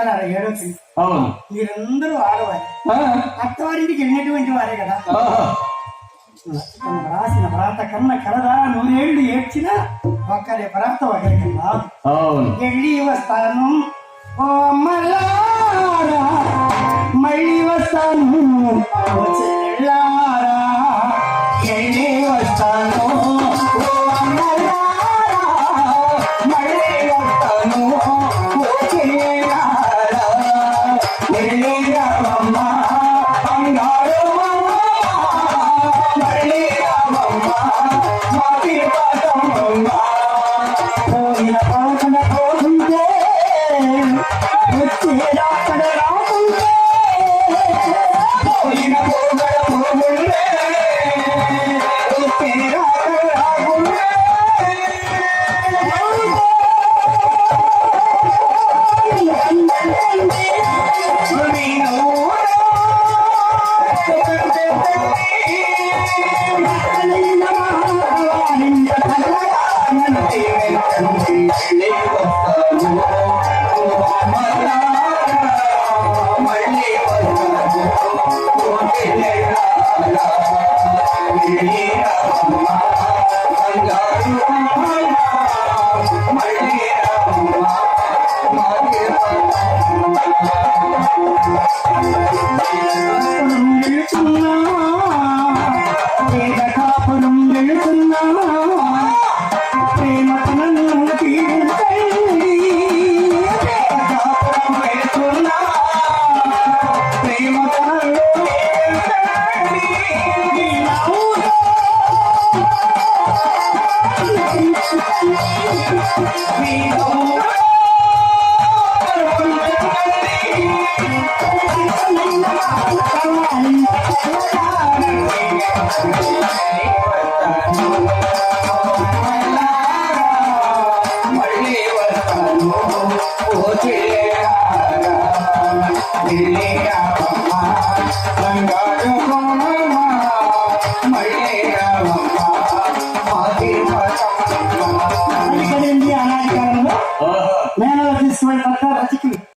అక్కడ ఏడో తల్లి అవును. మీరందరూ ఆడవారు. అత్తవారింటికి వెళ్ళినటువంటి వారే కదా. తను రాసిన వ్రాత కన్న కలదా నూరేళ్ళు ఏడ్చినా ఒక్కరే వ్రాత ఒకరికి రాదు. వెళ్ళి వస్తాను. ఓ మళ్ళీ వస్తాను. మాటి పాదమ్మ పోయిన పాటన పోతుంటే వచ్చి రాకడ গাই బంగారు